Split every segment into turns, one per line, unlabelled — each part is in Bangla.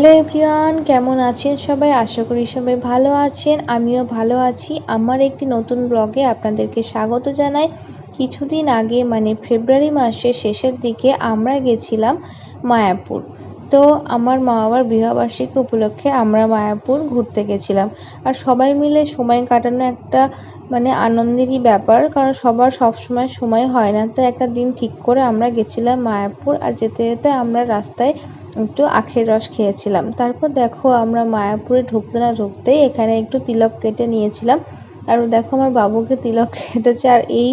হ্যালো এভরিওয়ান, কেমন আছেন সবাই? আশা করি সবাই ভালো আছেন। আমিও ভালো আছি। আমার একটি নতুন ব্লগে আপনাদেরকে স্বাগত জানাই। কিছুদিন আগে মানে ফেব্রুয়ারি মাসের শেষের দিকে আমরা গেছিলাম মায়াপুর। তো আমার মা বাবার বিবাহবার্ষিকী উপলক্ষে আমরা মায়াপুর ঘুরতে গেছিলাম। আর সবাই মিলে সময় কাটানো একটা মানে আনন্দেরই ব্যাপার, কারণ সবার সব সময় সময় হয় না। তো একটা দিন ঠিক করে আমরা গেছিলাম মায়াপুর, আর যেতে যেতে আমরা রাস্তায় একটু আখের রস খেয়েছিলাম। তারপর দেখো আমরা মায়াপুরে ঢুকতে না ঢুকতেই এখানে একটু তিলক কেটে নিয়েছিলাম। আর দেখো আমার বাবুকে তিলক কেটেছে। আর এই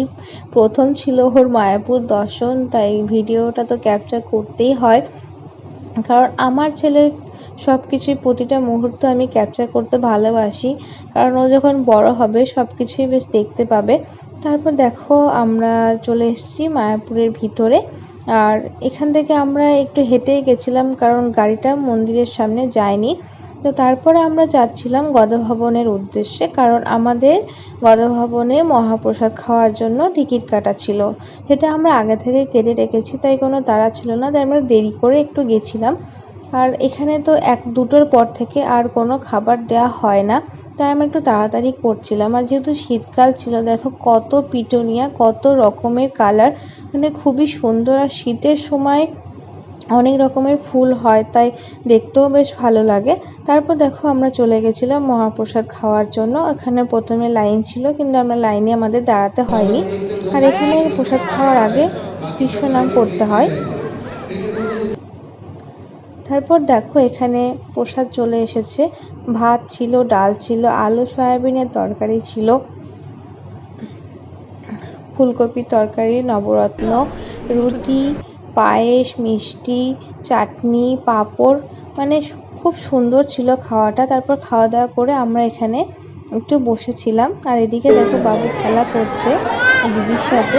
প্রথম ছিল ওর মায়াপুর দর্শন, তাই ভিডিওটা তো ক্যাপচার করতেই হয়। কারণ আমার ছেলের সব কিছুই প্রতিটা মুহূর্ত আমি ক্যাপচার করতে ভালোবাসি। কারণ ও যখন বড় হবে সব কিছুই বেশ দেখতে পাবে। তারপর দেখো, আমরা চলে এসেছি মায়াপুরের ভিতরে। আর এখান থেকে আমরা একটু হেঁটেই গেছিলাম, কারণ গাড়িটা মন্দিরের সামনে যায়নি। তো তারপরে আমরা যাচ্ছিলাম গদভবনের উদ্দেশ্যে, কারণ আমাদের গদভবনে মহাপ্রসাদ খাওয়ার জন্য টিকিট কাটা ছিল। যেটা আমরা আগে থেকে কেটে রেখেছি, তাই কোনো তাড়া ছিল না, তাই আমরা দেরি করে একটু গেছিলাম। আর এখানে তো এক দুটোর পর থেকে আর কোনো খাবার দেওয়া হয় না, তাই আমি একটু তাড়াতাড়ি করছিলাম। আর যেহেতু শীতকাল ছিল, দেখো কত পিটুনিয়া, কত রকমের কালার মানে খুবই সুন্দর। আর শীতের সময় অনেক রকমের ফুল হয়, তাই দেখতেও বেশ ভালো লাগে। তারপর দেখো আমরা চলে গেছিলাম মহাপ্রসাদ খাওয়ার জন্য। এখানে প্রথমে লাইন ছিল, কিন্তু আমরা লাইনে আমাদের দাঁড়াতে হয়নি। আর এখানে প্রসাদ খাওয়ার আগে নাম করতে হয়। তারপর দেখো এখানে প্রসাদ চলে এসেছে। ভাত ছিল, ডাল ছিল, আলু, সয়াবিনের তরকারি ছিল, ফুলকপির তরকারি, নবরত্ন, রুটি, পায়েস, মিষ্টি, চাটনি, পাঁপড় মানে খুব সুন্দর ছিল খাওয়াটা। তারপর খাওয়া দাওয়া করে আমরা এখানে একটু বসেছিলাম। আর এদিকে দেখো বাবু খেলা করছে দিদির সাথে।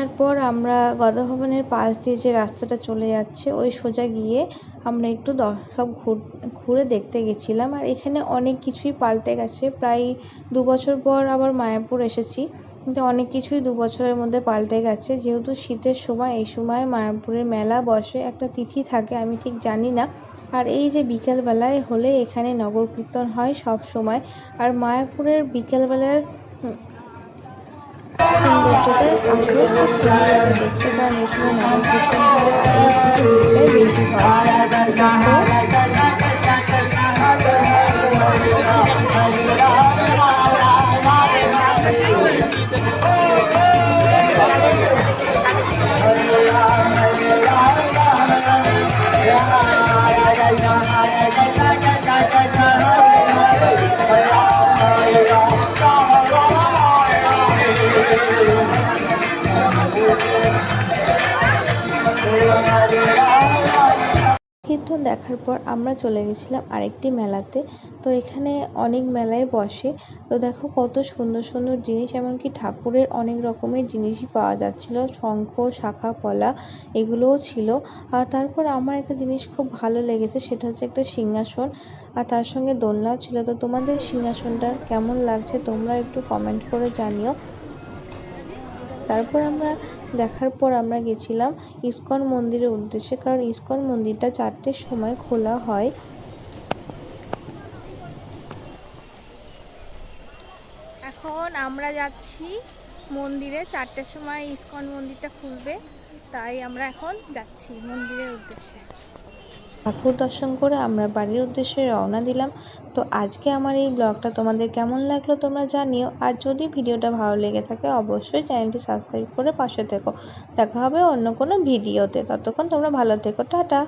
নেওয়ার পর আমরা গদাভবনের পাশ দিয়ে যে রাস্তাটা চলে যাচ্ছে, ওই সোজা গিয়ে আমরা একটু সব ঘুরে দেখতে গেছিলাম। আর এখানে অনেক কিছুই পাল্টে গেছে। প্রায় দু বছর পর আবার মায়াপুর এসেছি। কিন্তু অনেক কিছুই দু বছরের মধ্যে পাল্টে গেছে। যেহেতু শীতের সময়, এই সময় মায়াপুরের মেলা বসে একটা তিথি থাকে, আমি ঠিক জানি না। আর এই যে বিকেলবেলায় হলে এখানে নগর কীর্তন হয় সব সময়। আর মায়াপুরের বিকেলবেলার দেখতে পান এই সময় নগর বেশি হয় দেখার পর আমরা চলে গেছিলাম আরেকটি মেলাতে। তো এখানে অনেক মেলায় বসে। তো দেখো কত সুন্দর সুন্দর জিনিস, এমনকি ঠাকুরের অনেক রকমের জিনিসই পাওয়া যাচ্ছিল। শঙ্খ, শাখা পলা এগুলোও ছিল। আর তারপর আমার একটা জিনিস খুব ভালো লেগেছে, সেটা হচ্ছে একটা সিংহাসন। আর তার সঙ্গে দোলনাও ছিল। তো তোমাদের সিংহাসনটা কেমন লাগছে তোমরা একটু কমেন্ট করে জানিও। তারপর আমরা দেখার পর আমরা গেছিলাম ইস্কন মন্দিরের উদ্দেশ্যে, কারণ ইস্কন মন্দিরটা চারটের সময় খোলা হয়।
এখন আমরা যাচ্ছি মন্দিরে, চারটের সময় ইস্কন মন্দিরটা খুলবে, তাই আমরা এখন যাচ্ছি মন্দিরের উদ্দেশ্যে।
ঠাকুর দর্শন করে আমরা বাড়ির উদ্দেশ্যে রওনা দিলাম। তো আজকে আমার এই ব্লগটা তোমাদের কেমন লাগল তোমরা জানিও। আর যদি ভিডিওটা ভালো লেগে থাকে অবশ্যই চ্যানেলটি সাবস্ক্রাইব করে পাশে থেকো। দেখা হবে অন্য কোনো ভিডিওতে। ততক্ষণ তোমরা ভালো থেকো। টাটা।